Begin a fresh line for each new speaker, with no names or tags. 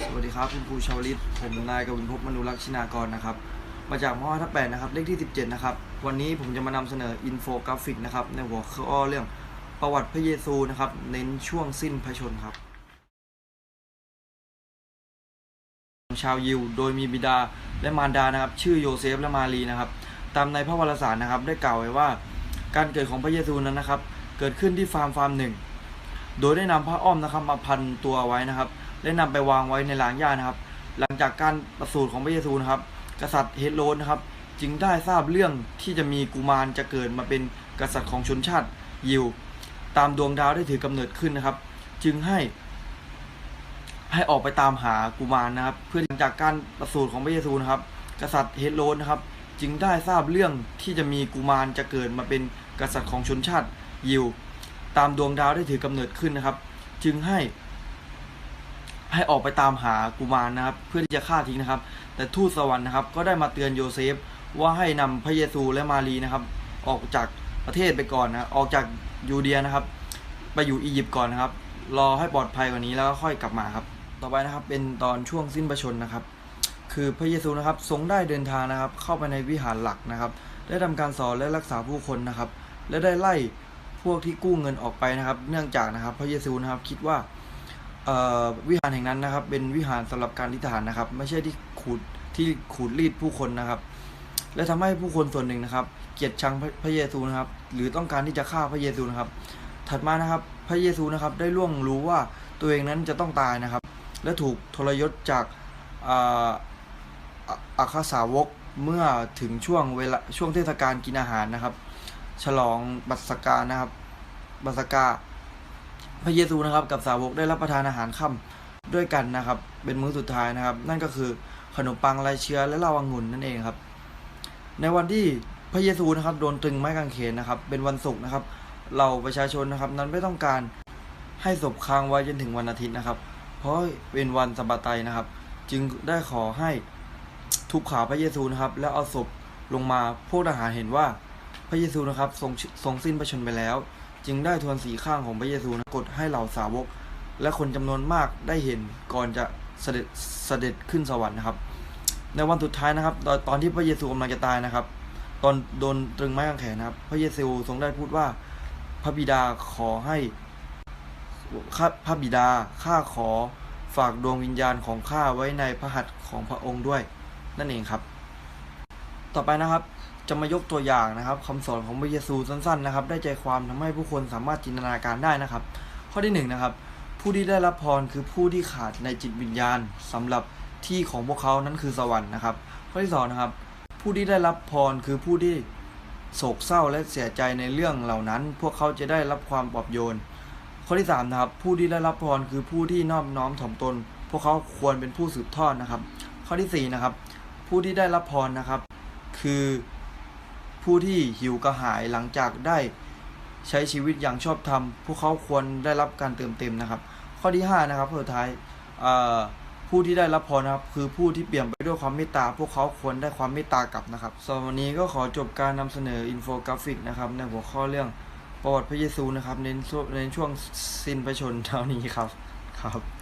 สวัสดีครับคุณครูชาวลิตผมนายกวินพบมนุรักษ์ชินากรนะครับ มาจากมอทับแปดนะครับเลขที่ 17 นะครับ วันนี้ผมจะมานำเสนออินโฟกราฟิกนะครับ ในหัวข้อเรื่องประวัติพระเยซูนะครับ เน้นช่วงสิ้นพระชนครับ ชาวยิวโดยมีบิดาและมารดานะครับ ชื่อโยเซฟและมารีนะครับ ตามในพระวารสารนะครับ ได้กล่าวไว้ว่า การเกิดของพระเยซูนั้นนะครับ เกิดขึ้นที่ฟาร์มฟาร์มหนึ่งโดยได้นำผ้าอ้อมนะครับมาพันตัวไว้นะครับ และนำไปวางไว้ในหลางหญ้านะครับ หลังจากการประสูติของพระเยซูนะครับ กษัตริย์เฮโรดนะครับ จึงได้ทราบเรื่องที่จะมีกุมารจะเกิดมาเป็นกษัตริย์ของชนชาติยิว ตามดวงดาวได้ถือกำเนิดขึ้นนะครับ จึงให้ให้ออกไปตามหากุมารนะครับ เพื่อหลังจากการประสูติของพระเยซูนะครับ กษัตริย์เฮโรดนะครับ จึงได้ทราบเรื่องที่จะมีกุมารจะเกิดมาเป็นกษัตริย์ของชนชาติยิว ตามดวงดาวได้ถือกำเนิดขึ้นนะครับ จึงให้ ให้ออกไปตามหากุมารนะครับ เพื่อที่จะฆ่าทิ้งนะครับ แต่ทูตสวรรค์นะครับ ก็ได้มาเตือนโยเซฟว่าให้นำพระเยซูและมารีนะครับ ออกจากประเทศไปก่อนนะออกจากยูเดียนะครับ ไปอยู่อียิปต์ก่อนนะครับ รอให้ปลอดภัยกว่านี้แล้วก็ค่อยกลับมาครับ ต่อไปนะครับเป็นตอนช่วงสิ้นพระชนนะครับ คือพระเยซูนะครับทรงได้เดินทางนะครับ เข้าไปในวิหารหลักนะครับ ได้ทำการสอนและรักษาผู้คนนะครับ และได้ไล่พวกที่กู้เงินออกไปนะครับ เนื่องจากนะครับ พระเยซูนะครับคิดว่า วิหารแห่งนั้นนะครับ เป็นวิหารสำหรับการทิฏฐานนะครับ ไม่ใช่ที่ขูดที่ขูดรีดผู้คนนะครับ และทำให้ผู้คนส่วนหนึ่งนะครับ เกลียดชังพระพระเยซูนะครับ หรือต้องการที่จะฆ่าพระเยซูนะครับ ถัดมานะครับ พระเยซูนะครับได้ล่วงรู้ว่าตัวเองนั้นจะต้องตายนะครับ และถูกทรยศจากอาครสาวกเมื่อถึงช่วงเวลาช่วงเทศกาลกินอาหารนะครับ ฉลองบัสกานะครับบัสกา พระเยซูนะครับกับสาวกได้รับประทานอาหารค่ำด้วยกันนะครับ เป็นมื้อสุดท้ายนะครับ นั่นก็คือขนมปังลายเชื้อและเหล้าองุ่นนั่นเองครับ ในวันที่พระเยซูนะครับโดนตรึงไม้กางเขนนะครับ เป็นวันศุกร์นะครับ เราประชาชนนะครับ นั้นไม่ต้องการให้ศพค้างไว้จนถึงวันอาทิตย์นะครับ เพราะเป็นวันสะบาไตนะครับ จึงได้ขอให้ทุบขาพระเยซูนะครับ แล้วเอาศพลงมาพวกทหารเห็นว่าพระเยซูนะครับทรงทรงสิ้นพระชนม์ไปแล้ว จึงได้ทวนสีข้างของพระเยซูนะกดให้เหล่าสาวก และคนจำนวนมากได้เห็นก่อนจะเสด็จเสด็จขึ้นสวรรค์นะครับ ในวันสุดท้ายนะครับ ตอนตอนที่พระเยซูกำลังจะตายนะครับ ตอนโดนตรึงไม้กางเขนนะครับ พระเยซูทรงได้พูดว่าพระบิดาขอให้ข้าพระบิดาข้าขอฝากดวงวิญญาณของข้าไว้ในพระหัตถ์ของพระองค์ด้วย นั่นเองครับ ต่อไปนะครับ จะมายกตัวอย่างนะครับคำสอนของพระเยซูสั้นๆนะครับ ได้ใจความทำให้ผู้คนสามารถจินตนาการได้นะครับ ข้อที่หนึ่งนะครับ ผู้ที่ได้รับพรคือผู้ที่ขาดในจิตวิญญาณสำหรับที่ของพวกเขานั้นคือสวรรค์นะครับ ข้อที่สองนะครับ ผู้ที่ได้รับพรคือผู้ที่โศกเศร้าและเสียใจในเรื่องเหล่านั้น พวกเขาจะได้รับความปลอบโยน ข้อที่สามนะครับ ผู้ที่ได้รับพรคือผู้ที่นอบน้อมถ่อมตน พวกเขาควรเป็นผู้สืบทอดนะครับ ข้อที่สี่นะครับ ผู้ที่ได้รับพรนะครับ คือ ผู้ที่หิวกระหายหลังจากได้ใช้ชีวิตอย่างชอบธรรมพวกเขาควรได้รับการเติมเต็มนะครับ ข้อที่ห้านะครับสุดท้ายผู้ที่ได้รับพรนะครับ คือผู้ที่เปี่ยมไปด้วยความเมตตา พวกเขาควรได้ความเมตตากลับนะครับสำหรับวันนี้ก็ขอจบการนำเสนออินโฟกราฟิกนะครับ ในหัวข้อเรื่องประวัติพระเยซูนะครับในช่วงในช่วงสิ้นพระชนเท่านี้ครับครับ